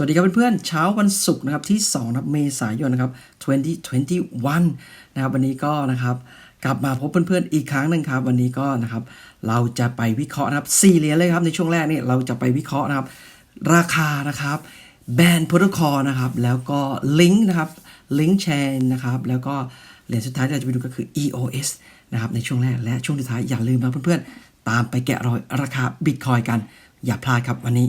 สวัสดีครับเพื่อนๆเช้าวันศุกร์นะครับที่2นะครับเมษายนนะครับ2021 นะครับวันนี้ก็นะครับกลับมาพบเพื่อนๆอีกครั้งหนึ่งครับ วันนี้ก็นะครับเราจะไปวิเคราะห์นะครับสี่เหรียญเลยครับในช่วงแรกนี่เราจะไปวิเคราะห์นะครับราคานะครับแบรนด์โปรโตคอลนะครับแล้วก็ลิงก์นะครับลิงก์แชนนะครับแล้วก็เหรียญสุดท้ายที่เราจะไปดูก็คือ EOS นะครับในช่วงแรกและช่วงสุดท้ายอย่าลืมนะเพื่อนๆตามไปแกะรอยราคาบิตคอยกัน อย่าพลาดครับวันนี้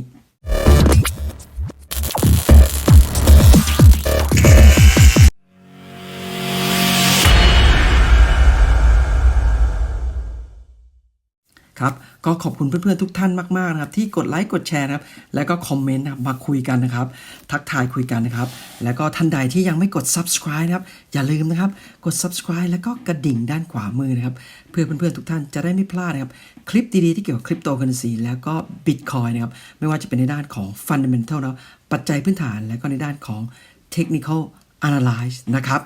ครับก็ขอบคุณเพื่อนๆทุกท่านมากๆนะครับที่กดไลค์กดแชร์นะครับแล้วก็คอมเมนต์นะมาคุยกันนะครับ ทักทายคุยกันนะครับ แล้วก็ท่านใดที่ยังไม่กด subscribe นะครับอย่าลืมนะครับกด subscribe แล้วก็กระดิ่งด้านขวามือนะครับเพื่อเพื่อนๆทุกท่านจะได้ไม่พลาดนะครับคลิปดีๆที่เกี่ยวกับคริปโตเคอเรนซีแล้วก็บิตคอยนะครับไม่ว่าจะเป็นในด้านของ fundamental นะปัจจัยพื้นฐานแล้วก็ในด้านของ technical analyze นะครับ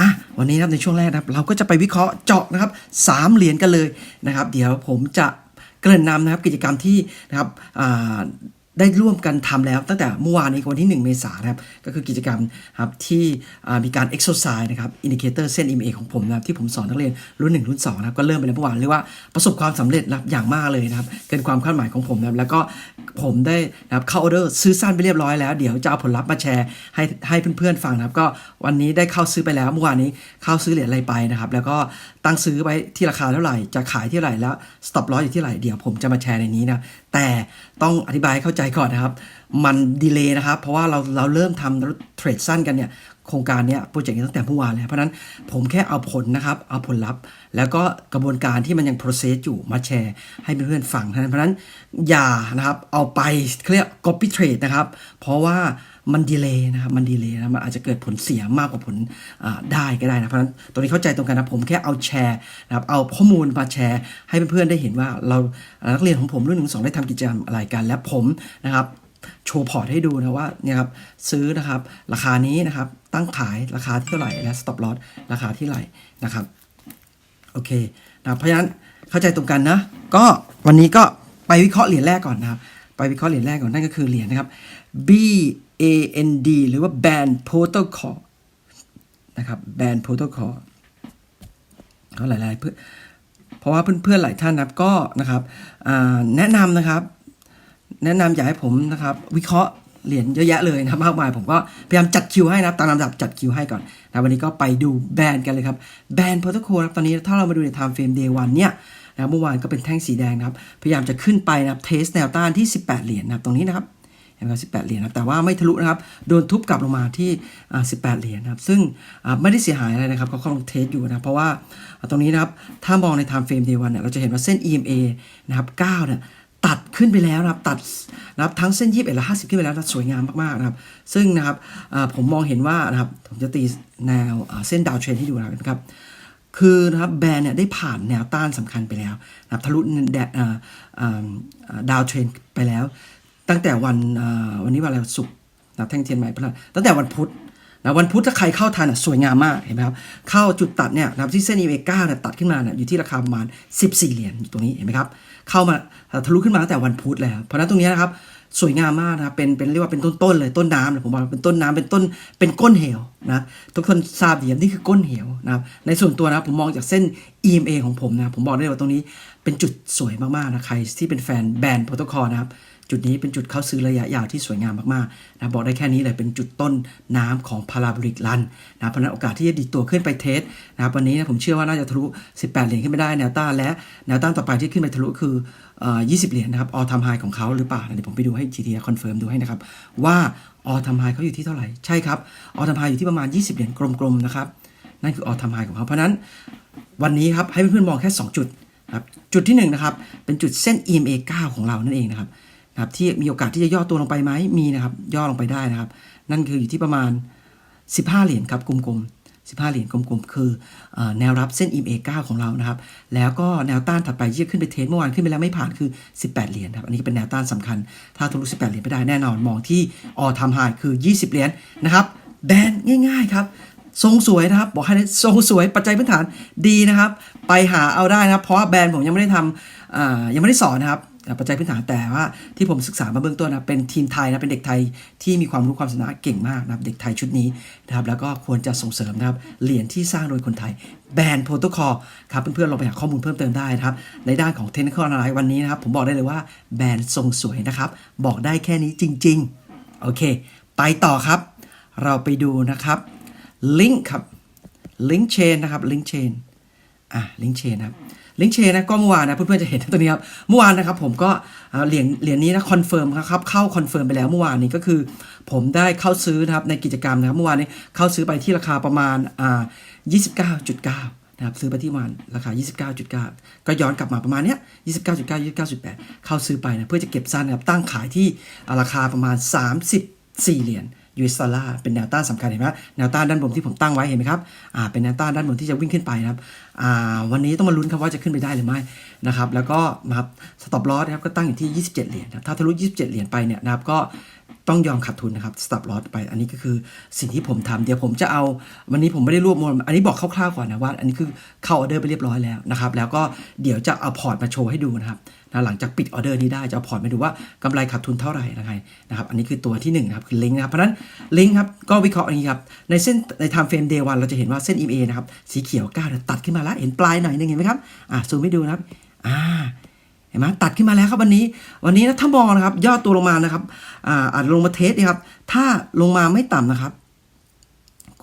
อะวันนี้นะครับในช่วงแรกนะครับ เราก็จะไปวิเคราะห์เจาะนะครับสามเหรียญกันเลยนะครับ เดี๋ยวผมจะเกริ่นนำนะครับกิจกรรมที่นะครับได้ร่วมกันทำแล้วตั้งแต่เมื่อวานในวันที่ 1 เมษายนครับก็คือกิจกรรมครับที่มีการ exercise นะครับอินดิเคเตอร์เส้น EMA ของผมนะครับที่ผมสอนนักเรียนรุ่น 1 รุ่น2นะครับก็เริ่มไปแล้วเมื่อวานเรียกว่าประสบความสำเร็จนะครับอย่างมากเลยนะครับเกินความคาดหมายของผมนะครับแล้วก็ ผมได้นะครับเข้าออเดอร์ซื้อสั้นไปเรียบร้อยแล้ว เดี๋ยวจะเอาผลลัพธ์มาแชร์ให้ให้เพื่อนๆฟังนะครับ ก็วันนี้ได้เข้าซื้อไปแล้วเมื่อวานนี้เข้าซื้อเหรียญอะไรไปนะครับ แล้วก็ตั้งซื้อไว้ที่ราคาเท่าไหร่ จะขายที่ไหร่แล้ว stop loss อยู่ที่ไหร่เดี๋ยวผมจะมาแชร์ในนี้นะแต่ต้องอธิบายเข้าใจก่อนนะครับ มันดีเลย์นะครับ เพราะว่าเราเราเริ่มทำเทรดสั้นกันเนี่ย โครงการเนี้ยโปรเจกต์นี้ตั้งแต่เมื่อวานแล้ว เพราะนั้นผมแค่เอาผลนะครับ เอาผลลัพธ์ แล้วก็กระบวนการที่มันยัง process อยู่มาแชร์ให้เพื่อนๆฟังเท่านั้นเพราะนั้นอย่านะครับเอาไปเรียก copy trade นะครับ เพราะว่ามันดีเลย์นะครับมันดีเลย์นะมันอาจจะเกิดผลเสียมากกว่าผลได้ก็ได้นะเพราะฉะนั้นตรงนี้เข้าใจตรงกันนะผมแค่เอาแชร์นะครับเอาข้อมูลมาแชร์ ให้เพื่อนๆได้เห็นว่าเรานักเรียนของผมรุ่นหนึ่งสองได้ทำกิจกรรมอะไรกัน และผมนะครับโชว์พอร์ตให้ดูนะว่าเนี่ยครับซื้อนะครับราคานี้นะครับ ตั้งขายราคาที่เท่าไหร่และ stop loss ราคาที่เท่าไหร่นะครับโอเคนะเพราะฉะนั้นเข้าใจตรงกันนะ ก็วันนี้ก็ไปวิเคราะห์เหรียญแรกก่อนนะครับ ไปวิเคราะห์เหรียญแรกก่อนนั่นก็คือเหรียญนะครับ B A N D หรือว่า Band Protocol นะครับ Band Protocol ก็หลายๆเพื่อเพราะว่าเพื่อนๆหลายท่านนะครับก็นะครับแนะนำนะครับ แนะนำอยากให้ผมนะครับ วิเคราะห์ เหรียญเยอะแยะเลยนะครับมากมายผมก็พยายามจัดคิวให้นะตามลำดับจัดคิวให้ก่อนนะวันนี้ก็ไปดูแบรนด์กันเลยครับแบรนด์โปรโตโคครับตอนนี้ถ้าเรามาดูใน time frame day 1เนี่ยนะเมื่อวานก็เป็นแท่งสีแดงนะครับ พยายามจะขึ้นไปนะครับเทสแนวต้านที่ 18 เหรียญนะครับตรงนี้นะครับเห็นไหมครับ18เหรียญนะแต่ว่าไม่ทะลุนะครับ โดนทุบกลับลงมาที่อ่า18เหรียญนะครับ ซึ่งอ่าไม่ได้เสียหายอะไรนะครับเขากำลังเทสอยู่นะ เพราะว่าตรงนี้นะครับ ถ้ามองใน time frame day 1เนี่ย เราจะเห็นว่าเส้น EMA นะครับ9เนี่ย ตัดขึ้นไปแล้วนะครับตัดนะครับทั้งเส้น21และ50ขึ้นไปแล้วนะสวยงามมากๆนะครับ ซึ่งนะครับผมมองเห็นว่านะครับผมจะตีแนวเส้นดาวเทรนที่ดูนะครับคือนะครับแบรนด์เนี่ยได้ผ่านแนวต้านสำคัญไปแล้วนะครับทะลุดาวเทรนไปแล้ว ตั้งแต่วันวันนี้วันอะไรศุกร์นะครับแท่งเทียนใหม่พฤหัสตั้งแต่วันพุธ นะวันพุธถ้าใครเข้าทันสวยงามมากเห็นไหมครับเข้าจุดตัดเนี่ยนะครับที่เส้น EMA 9เนี่ยตัดขึ้นมาเนี่ยอยู่ที่ราคาประมาณ 14 เหรียญอยู่ตรงนี้เห็นไหมครับเข้ามาทะลุขึ้นมาตั้งแต่วันพุธแล้วเพราะนั้นตรงนี้นะครับสวยงามมากนะครับเป็นเป็นเรียกว่าเป็นต้นๆเลยต้นน้ำเลยผมบอกเป็นต้นน้ำเป็นต้นเป็นก้นเหวนะทุกคนทราบดีนี่คือก้นเหวนะครับในส่วนตัวนะผมมองจากเส้น EMA ของผมนะผมบอกได้ว่าตรงนี้เป็นจุดสวยมากๆนะใครที่เป็นแฟนแบรนด์โปรโตคอลนะครับ จุดนี้เป็นจุดเข้าซื้อระยะยาวที่สวยงามมากๆนะบอกได้แค่นี้เลยเป็นจุดต้นน้ำของพาราบริกลันนะเพราะนั้นโอกาสที่จะดีดตัวขึ้นไปเทสนะวันนี้นะผมเชื่อว่าน่าจะทะลุ 18 เหรียญขึ้นไปได้แนวต้านและแนวต้านต่อไปที่ขึ้นไปทะลุคืออ่อ20 เหรียญนะครับออทำไฮของเขาหรือเปล่าเดี๋ยวผมไปดูให้ GT คอนเฟิร์มดูให้นะครับว่าออทำไฮเขาอยู่ที่เท่าไหร่ใช่ครับออทำไฮอยู่ที่ประมาณ 20 เหรียญกลมๆนะครับนั่นคือออทำไฮของเขาเพราะฉะนั้นวันนี้ครับให้เพื่อนๆมองแค่ 2 จุดครับจุดที่1นะครับเป็นจุดเส้น EMA 9 ของเรานั่นเองนะครับ นะครับที่มีโอกาสที่จะย่อตัวลงไปไหมมีนะครับย่อลงไปได้นะครับ นั่นคืออยู่ที่ประมาณ 15 เหรียญครับกลมๆ15 เหรียญกลมๆคือแนวรับเส้น EMA 9ของเรานะครับ แล้วก็แนวต้านถัดไปที่ขึ้นไปเทสเมื่อวานขึ้นไปแล้วไม่ผ่านคือ 18 เหรียญครับ อันนี้เป็นแนวต้านสำคัญ ถ้าทะลุ 18 เหรียญไปได้แน่นอน มองที่ออทำไฮคือ 20 เหรียญนะครับแบนง่ายๆครับทรงสวยนะครับ บอกให้เลยทรงสวยปัจจัยพื้นฐานดีนะครับ ไปหาเอาได้นะครับ เพราะว่าแบรนด์ผมยังไม่ได้ทำยังไม่ได้สอนนะครับ ปัจจัยพื้นฐานแต่ว่าที่ผมศึกษามาเบื้องต้นนะเป็นทีมไทยนะเป็นเด็กไทยที่มีความรู้ความสามารถเก่งมากนะครับเด็กไทยชุดนี้นะครับแล้วก็ควรจะส่งเสริมนะครับเหรียญที่สร้างโดยคนไทยแบรนด์โปรโตคอลครับเพื่อนๆลองไปหาข้อมูลเพิ่มเติมได้นะครับ ในด้านของเทคนิคอลอะไรวันนี้นะครับ ผมบอกได้เลยว่าแบรนด์ทรงสวยนะครับ บอกได้แค่นี้จริง ๆ โอเค ไปต่อครับ เราไปดูนะครับลิงก์ครับลิงก์เชนนะครับลิงก์เชนอะลิงก์เชนครับ ลิงก์เชนนะก็เมื่อวานนะเพื่อนๆจะเห็นตัวนี้ครับเมื่อวานนะครับผมก็เหรียญเหรียญนี้นะคอนเฟิร์มครับเข้าคอนเฟิร์มไปแล้วเมื่อวานนี้ก็คือ ผมได้เข้าซื้อนะครับในกิจกรรมนะครับเมื่อวานนี้เข้าซื้อไปที่ราคาประมาณอ่า29.9นะครับซื้อไปที่มาณราคา 29.9 ก็ย้อนกลับมาประมาณเนี้ย29.9 29.8 เข้าซื้อไปนะเพื่อจะเก็บสั้นนะครับตั้งขายที่ราคาประมาณ 34 เหรียญ US ดอลลาร์เป็นแนวต้านสำคัญเห็นไหมแนวต้านด้านบนที่ผมตั้งไว้เห็นไหมครับอ่าเป็นแนวต้านด้านบนที่จะวิ่งขึ้นไปนะครับอ่าวันนี้ต้องมาลุ้นครับว่าจะขึ้นไปได้หรือไม่นะครับแล้วก็มาครับสต็อปลอสนะครับก็ตั้งอยู่ที่ 27 เหรียญนะครับถ้าทะลุ 27 เหรียญไปเนี่ยนะครับก็ ต้องยอมขาดทุนนะครับสต็อปลอสไป อันนี้ก็คือสิ่งที่ผมทำเดี๋ยวผมจะเอา วันนี้ผมไม่ได้รวบรวม อันนี้บอกคร่าวๆก่อนนะว่า อันนี้คือเข้าออเดอร์ไปเรียบร้อยแล้วนะครับ แล้วก็เดี๋ยวจะเอาพอร์ตมาโชว์ให้ดูนะครับนะหลังจากปิดออเดอร์นี้ได้จะเอาพอร์ตมาดูว่ากำไรขาดทุนเท่าไหร่นะครับนะครับ อันนี้คือตัวที่1นะครับคือลิงก์นะครับ เพราะนั้นลิงก์ครับก็วิเคราะห์อย่างนี้ครับ ในเส้นใน time frame day 1เราจะเห็นว่าเส้น EMA นะครับสีเขียวก้าวตัดขึ้นมาแล้วเห็นปลายหน่อยนึงเห็นไหมครับอ่าซูมให้ดูนะครับอ่า เห็นไหมตัดขึ้นมาแล้วครับวันนี้ วันนี้นะถ้ามองนะครับยอดตัวลงมานะครับอ่าอาจลงมาเทสนะครับ ถ้าลงมาไม่ต่ำนะครับ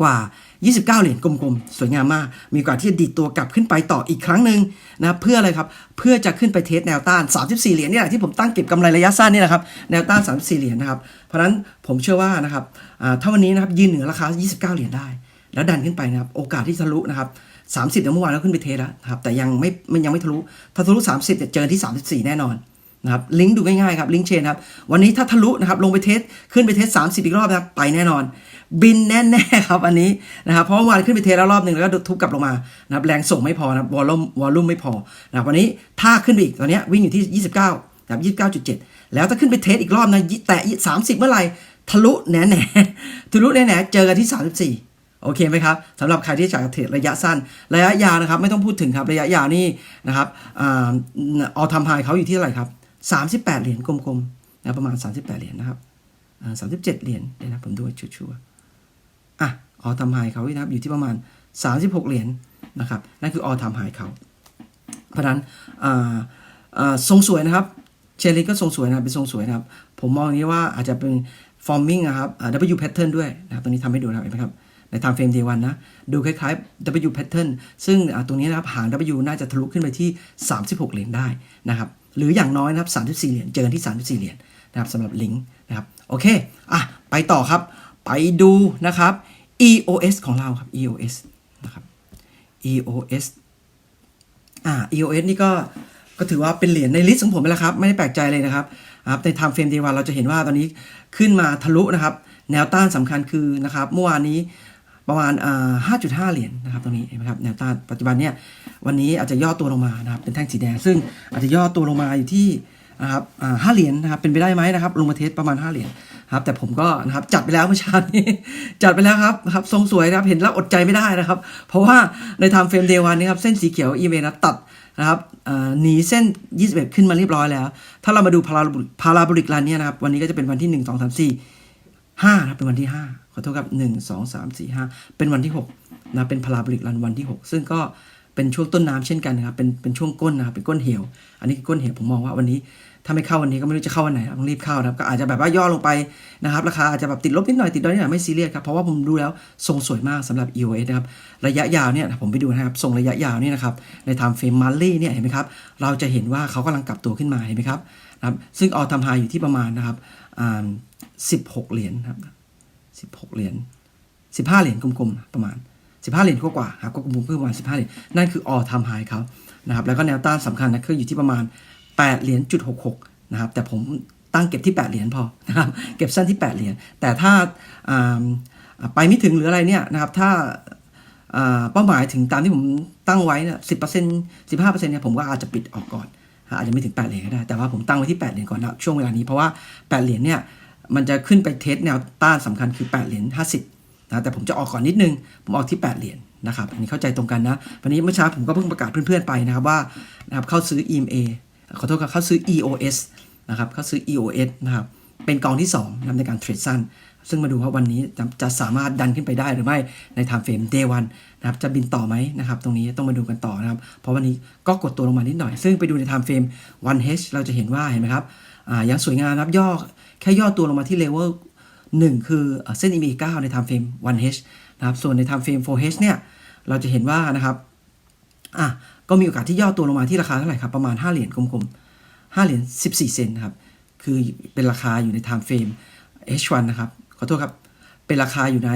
กว่า 29 เหรียญกลมๆ สวยงามมาก มีโอกาสที่จะดีดตัวกลับขึ้นไปต่ออีกครั้งหนึ่งนะเพื่ออะไรครับ เพื่อจะขึ้นไปเทสแนวต้าน 34 เหรียญนี่แหละที่ผมตั้งเก็บกำไรระยะสั้นนี่แหละครับ แนวต้าน 34 เหรียญนะครับ เพราะฉะนั้นผมเชื่อว่านะครับอ่าถ้าวันนี้นะครับยืนเหนือราคา 29 เหรียญได้ แล้วดันขึ้นไปนะครับ โอกาสที่ทะลุนะครับ 30เนี่ยเมื่อวานเราขึ้นไปเทสแล้วนะครับแต่ยังไม่มันยังไม่ทะลุถ้าทะลุ 30เนี่ยเจอที่ 34 แน่นอนนะครับลิงก์ดูง่ายๆครับลิงก์เชนครับวันนี้ถ้าทะลุนะครับลงไปเทสขึ้นไปเทส30 อีกรอบนะครับไปแน่นอน บินแน่ๆครับอันนี้นะครับเพราะเมื่อวานขึ้นไปเทสแล้วรอบหนึ่งแล้วก็ทุบกลับลงมานะครับแรงส่งไม่พอนะครับวอลลุ่มวอลลุ่มไม่พอนะครับวันนี้ถ้าขึ้นไปอีกตอนนี้วิ่งอยู่ที่ 29นะครับ29.7 แล้วถ้าขึ้นไปเทสอีกรอบนะแตะ30 เมื่อไหร่ทะลุแน่ๆทะลุแน่ๆเจอกันที่ 34 โอเคไหมครับสำหรับใครที่จะเทรดระยะสั้น ระยะยาวนะครับ ไม่ต้องพูดถึงครับระยะยาวนี่นะครับอาอทำไฮเขาอยู่ที่เท่าไหร่ครับ38 เหรียญกลมๆนะประมาณ 38 เหรียญนะครับอ่า37 เหรียญเดี๋ยวนะผมดูชัวร์ๆอะออทำไฮเขานะครับอยู่ที่ประมาณ 36 เหรียญนะครับนั่นคือออทำไฮเขาเพราะนั้นทรงสวยนะครับเชลลีก็ทรงสวยนะครับเป็นทรงสวยนะครับ ผมมองนี้ว่าอาจจะเป็น forming นะครับ W pattern ด้วยนะครับตรงนี้ทำให้ดูนะครับเห็นไหมครับ ใน time frame day 1นะ ดูคล้ายๆ W pattern ซึ่งตรงนี้นะครับหาง W น่าจะทะลุขึ้นไปที่ 36 เหรียญได้นะครับ หรืออย่างน้อยนะครับ 34 เหรียญ เจอกันที่ 34 เหรียญนะครับสำหรับลิงก์นะครับ โอเค อะ ไปต่อครับ ไปดูนะครับ EOS ของเราครับ EOS นะครับ EOS อ่า EOS นี่ก็ก็ถือว่าเป็นเหรียญในลิสต์ของผมไปแล้วครับ ไม่ได้แปลกใจเลยนะครับครับใน time frame day 1เราจะเห็นว่าตอนนี้ขึ้นมาทะลุนะครับ แนวต้านสำคัญคือนะครับเมื่อวานนี้ ประมาณอ่า5.5 เหรียญนะครับตรงนี้เห็นไหมครับแนวต้านปัจจุบันเนี่ยวันนี้อาจจะย่อตัวลงมานะครับเป็นแท่งสีแดง ซึ่งอาจจะย่อตัวลงมาอยู่ที่นะครับห้าเหรียญนะครับเป็นไปได้ไหมนะครับลงมาเทสประมาณ 5 เหรียญครับแต่ผมก็นะครับจัดไปแล้วเมื่อเช้านี้ จัดไปแล้วครับครับทรงสวยนะครับเห็นแล้วอดใจไม่ได้นะครับ เพราะว่าใน time frame day 1นี้ครับเส้นสีเขียวอีเมนะตัดนะครับหนีเส้น 21 ขึ้นมาเรียบร้อยแล้ว ถ้าเรามาดูพาราบุพาราบริกลันเนี่ยนะครับวันนี้ก็จะเป็นวันที่ 1 2 3 4 5นะครับเป็นวันที่ 5 อโทษครับ1 2 3 4 5เป็นวันที่6นะเป็นพาราบริกลันวันที่6ซึ่งก็เป็นช่วงต้นน้ำเช่นกันนะครับ เป็นเป็นช่วงก้นนะครับ เป็นก้นเหว อันนี้คือก้นเหวผมมองว่าวันนี้ถ้าไม่เข้าวันนี้ก็ไม่รู้จะเข้าวันไหนต้องรีบเข้านะครับ ก็อาจจะแบบว่าย่อลงไปนะครับ ราคาอาจจะแบบติดลบนิดหน่อยติดดอยนิดหน่อยไม่ซีเรียสครับ เพราะว่าผมดูแล้วทรงสวยมากสำหรับ EOS นะครับ ระยะยาวเนี่ยผมไปดูนะครับทรงระยะยาวเนี่ยนะครับ ในไทม์เฟรมมาลี่เนี่ยเห็นไหมครับ เราจะเห็นว่าเขากำลังกลับตัวขึ้นมาเห็นไหมครับนะครับ ซึ่งออทำไฮอยู่ที่ประมาณนะครับอ่า16เหรียญครับ 16 เหรียญ15 เหรียญกลมๆประมาณ 15 เหรียญกว่าๆครับก็กลมๆเพิ่มประมาณ 15 เหรียญนั่นคือออทำไฮเขานะครับแล้วก็แนวต้านสำคัญนะคืออยู่ที่ประมาณ 8 เหรียญจุด66นะครับแต่ผมตั้งเก็บที่ 8 เหรียญพอนะครับเก็บสั้นที่ 8 เหรียญแต่ถ้าไปไม่ถึงหรืออะไรเนี่ยนะครับถ้าอ่าเป้าหมายถึงตามที่ผมตั้งไว้เนี่ยสิบเปอร์เซ็นต์สิบห้าเปอร์เซ็นต์เนี่ยผมก็อาจจะปิดออกก่อนอาจจะไม่ถึง8เหรียญก็ได้ แต่ว่าผมตั้งไว้ที่8เหรียญก่อนนะช่วงเวลานี้เพราะว่า8เหรียญเนี่ย มันจะขึ้นไปเทสแนวต้านสำคัญคือ 8 เหรียญ50นะแต่ผมจะออกก่อนนิดนึง ผมออกที่ 8 เหรียญนะครับอันนี้เข้าใจตรงกันนะ วันนี้เมื่อเช้าผมก็เพิ่งประกาศเพื่อนๆไปนะครับว่านะครับเข้าซื้อ EMA ขอโทษครับเข้าซื้อ EOS นะครับเข้าซื้อ EOS นะครับเป็นกองที่2นะครับในการเทรดสั้น ซึ่งมาดูว่าวันนี้จะจะสามารถดันขึ้นไปได้หรือไม่ใน time frame day one นะครับจะบินต่อไหมนะครับตรงนี้ต้องมาดูกันต่อนะครับเพราะวันนี้ก็กดตัวลงมานิดหน่อย ซึ่งไปดูใน time frame 1H เราจะเห็นว่าเห็นไหมครับอ่ายังสวยงามนะครับย่อ แค่ย่อตัวลงมาที่ level 1คือเอ่อเส้น EMA 9ใน time frame 1H นะครับ ส่วนใน time frame 4H เนี่ย เราจะเห็นว่านะครับ อะ ก็มีโอกาสที่ย่อตัวลงมาที่ราคาเท่าไหร่ครับ ประมาณ 5 เหรียญกลมๆ 5 เหรียญ 14 เซนนะครับ คือเป็นราคาอยู่ใน time frame H1 นะครับ ขอโทษครับ เป็นราคาอยู่ใน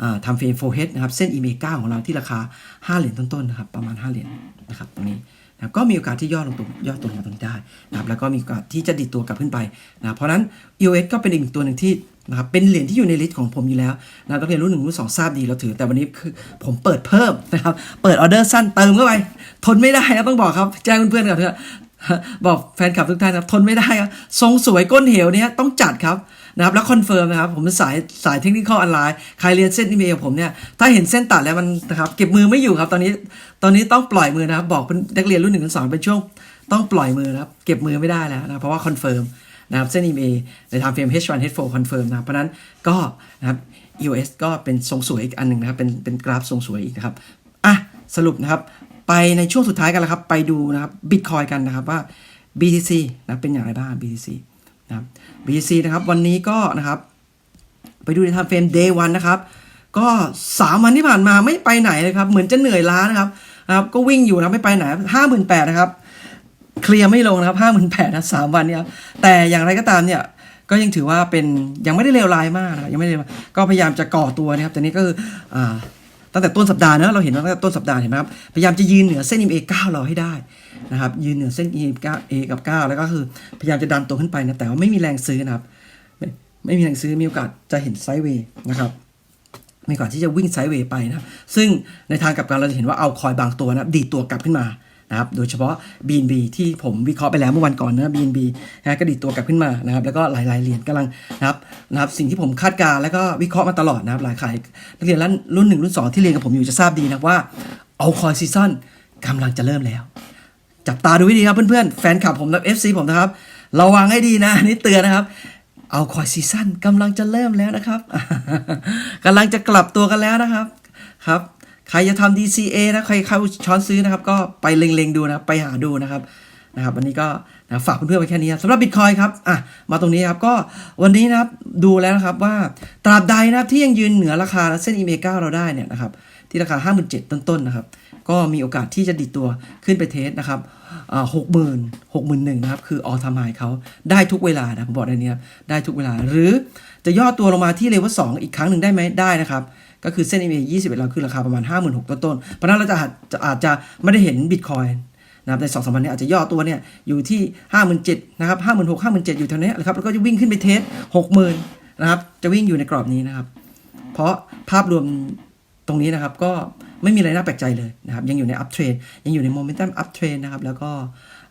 อ่า time frame 4H นะครับ เส้น EMA 9ของเราที่ราคา 5 เหรียญต้นๆ นะครับ ประมาณ 5 เหรียญนะครับ ตรงนี้ นะก็มีโอกาสที่ย่อลงตัวย่อตัวลงมาตรงนี้ได้นะครับแล้วก็มีโอกาสที่จะดิดตัวกลับขึ้นไปนะเพราะนั้น EOS ก็เป็นอีกตัวหนึ่งที่นะครับเป็นเหรียญที่อยู่ในลิสต์ของผมอยู่แล้วนะต้องเรียนรุ่นหนึ่งรุ่นสองทราบดีเราถือ แต่วันนี้คือผมเปิดเพิ่มนะครับเปิดออเดอร์สั้นเติมเข้าไปทนไม่ได้นะต้องบอกครับแจ้งเพื่อนๆกับเพื่อนบอกแฟนคลับทุกท่านครับทนไม่ได้ครับทรงสวยก้นเหวเนี้ยต้องจัดครับ นะครับ แล้วคอนเฟิร์มนะครับ ผมเป็นสายสายเทคนิคออนไลน์ใครเรียนเส้นอีเมลผมเนี่ย ถ้าเห็นเส้นตัดแล้วมันนะครับ เก็บมือไม่อยู่ครับ ตอนนี้ ตอนนี้ต้องปล่อยมือนะครับ บอกเป็นนักเรียนรุ่นหนึ่งสองเป็นช่วงต้องปล่อยมือนะครับ เก็บมือไม่ได้แล้วนะ เพราะว่าคอนเฟิร์มนะครับ เส้น EMA ในทางเฟรม H1 H4 คอนเฟิร์มนะเพราะฉะนั้นก็นะครับ EOS ก็เป็นทรงสวยอีกอันหนึ่งนะครับ เป็นเป็นกราฟทรงสวยอีกนะครับ อะ สรุปนะครับ ไปในช่วงสุดท้ายกันแล้วครับ ไปดูนะครับบิตคอยกันนะครับว่า BTC นะเป็นอย่างไรบ้าง BTC นะครับ BTC นะครับวันนี้ก็นะครับ ไปดูในทาเฟรม day one นะครับ ก็ 3 วันที่ผ่านมาไม่ไปไหนเลยครับ เหมือนจะเหนื่อยล้านะครับนะครับก็วิ่งอยู่นะไม่ไปไหนห้าหมื่นแปดนะครับ เคลียร์ไม่ลงนะครับห้าหมื่นแปดนะสามวันเนี่ยแต่อย่างไรก็ตามเนี่ยก็ยังถือว่าเป็นยังไม่ได้เลวร้ายมากนะยังไม่ได้เลวร้ายก็พยายามจะก่อตัวนะครับแต่นี้ก็คืออ่า ตั้งแต่ต้นสัปดาห์เนอะเราเห็นตั้งแต่ต้นสัปดาห์เห็นไหมครับพยายามจะยืนเหนือเส้น EMA 9 เราให้ได้นะครับยืนเหนือเส้น EMA 9 A กับ 9 แล้วก็คือพยายามจะดันตัวขึ้นไปนะแต่ว่าไม่มีแรงซื้อนะครับไม่ไม่มีแรงซื้อมีโอกาสจะเห็นไซด์เวย์นะครับมีโอกาสที่จะวิ่งไซด์เวย์ไปนะซึ่งในทางกลับกันเราจะเห็นว่าเอาคอยบางตัวนะดีดตัวกลับขึ้นมา นะครับโดยเฉพาะ BNB ที่ผมวิเคราะห์ไปแล้วเมื่อวันก่อนนะ BNB นะก็ดีดตัวกลับขึ้นมานะครับแล้วก็หลายๆเหรียญกำลังนะครับนะครับสิ่งที่ผมคาดการณ์แล้วก็วิเคราะห์มาตลอดนะครับหลายขายนักเรียนรุ่นหนึ่งรุ่นสองที่เรียนกับผมอยู่จะทราบดีนะว่าเอาคอยซีซั่นกำลังจะเริ่มแล้ว จับตาดูให้ดีครับเพื่อนๆแฟนคลับผมนะ FC ผมนะครับระวังให้ดีนะนี่เตือนนะครับเอาคอยซีซั่นกำลังจะเริ่มแล้วนะครับกำลังจะกลับตัวกันแล้วนะครับครับ ใครจะทำ DCA นะใครเข้าช้อนซื้อนะครับ ก็ไปเล็งๆดูนะไปหาดูนะครับนะครับวันนี้ก็นะฝากเพื่อนๆไว้แค่นี้สำหรับบิตคอยครับอะมาตรงนี้ครับก็วันนี้นะครับดูแล้วนะครับว่าตราบใดนะครับที่ยังยืนเหนือราคาเส้น EMA 9เราได้เนี่ยนะครับที่ราคา 57,000ต้นๆนะครับก็มีโอกาสที่จะดิดตัวขึ้นไปเทสนะครับหกหมื่นหกหมื่นหนึ่งนะครับ คือออทามไฮเขาได้ทุกเวลานะผมบอกได้นี้ครับได้ทุกเวลา หรือจะย่อตัวลงมาที่เลเวลสองอีกครั้งหนึ่งได้ไหมได้นะครับ ก็คือเส้น EMA 21เราคือราคาประมาณ 56,000ต้นเพราะนั้นเราจะอาจจะไม่ได้เห็นบิตคอยนะครับในสองสามวันนี้อาจจะย่อตัวเนี่ยอยู่ที่ 57,000นะครับ56,000 57,000อยู่เท่านี้นะครับแล้วก็จะวิ่งขึ้นไปเทส60,000นะครับจะวิ่งอยู่ในกรอบนี้นะครับ เพราะภาพรวมตรงนี้นะครับก็ไม่มีอะไรน่าแปลกใจเลยนะครับยังอยู่ในอัพเทรนยังอยู่ในโมเมนตัมอัพเทรนนะครับแล้วก็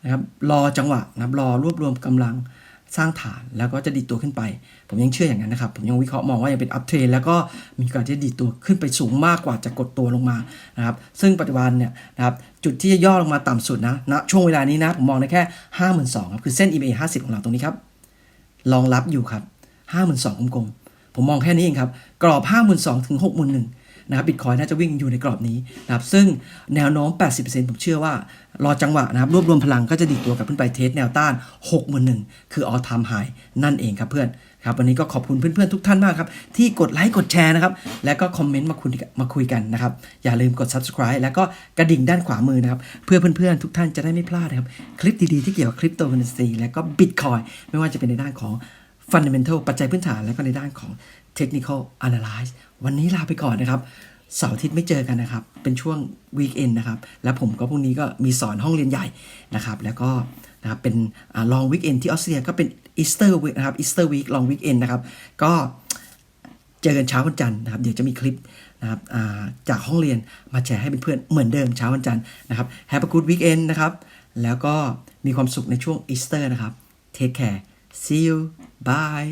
นะครับรอจังหวะนะครับรอรวบรวมกำลัง สร้างฐานแล้วก็จะดีดตัวขึ้นไป ผมยังเชื่ออย่างนั้นนะครับ ผมยังวิเคราะห์มองว่ายังเป็นอัพเทรนแล้วก็มีการที่ดีดตัวขึ้นไปสูงมากกว่าจะกดตัวลงมานะครับซึ่งปัจจุบันเนี่ยนะครับจุดที่จะย่อลงมาต่ำสุดนะณช่วงเวลานี้นะผมมองได้แค่ 52,000ครับคือเส้น EMA 50 ของเราตรงนี้ครับรองรับอยู่ครับ 52,000กลมๆผมมองแค่นี้เองครับกรอบ 52,000ถึง 61,000 นะครับบิตคอยน่าจะวิ่งอยู่ในกรอบนี้นะครับซึ่งแนวโน้ม 80%ผมเชื่อว่ารอจังหวะนะครับรวบรวมพลังก็จะดีดตัวกลับขึ้นไปเทสแนวต้าน 6 1 0 0คือ all time high นั่นเองครับเพื่อนครับวันนี้ก็ขอบคุณเพื่อนๆทุกท่านมากครับ ที่กดไลค์กดแชร์นะครับ แล้วก็คอมเมนต์มาคุยมาคุยกันนะครับ อย่าลืมกด subscribe แล้วก็กระดิ่งด้านขวามือนะครับ เพื่อเพื่อนๆทุกท่านจะได้ไม่พลาดนะครับ คลิปดีๆ ที่เกี่ยวกับคริปโตเคอเรนซีและก็บิตคอยไม่ว่าจะเป็นในด้านของ fundamental ปัจจัยพื้นฐานและก็ในด้านของ technical analyze วันนี้ลาไปก่อนนะครับเสาร์อาทิตย์ไม่เจอกันนะครับ เป็นช่วงวีคเอนนะครับ แล้วผมก็พรุ่งนี้ก็มีสอนห้องเรียนใหญ่นะครับ แล้วก็นะครับเป็นลองวีคเอนที่ออสเตรียก็เป็นอีสเตอร์วีคนะครับอีสเตอร์วีคลองวีคเอนนะครับ ก็เจอกันเช้าวันจันทร์นะครับ เดี๋ยวจะมีคลิปนะครับจากห้องเรียนมาแชร์ให้เพื่อนๆเหมือนเดิมเช้าวันจันทร์นะครับแฮปปี้กูดวีคเอนนะครับ แล้วก็มีความสุขในช่วงอีสเตอร์นะครับ Take care see you bye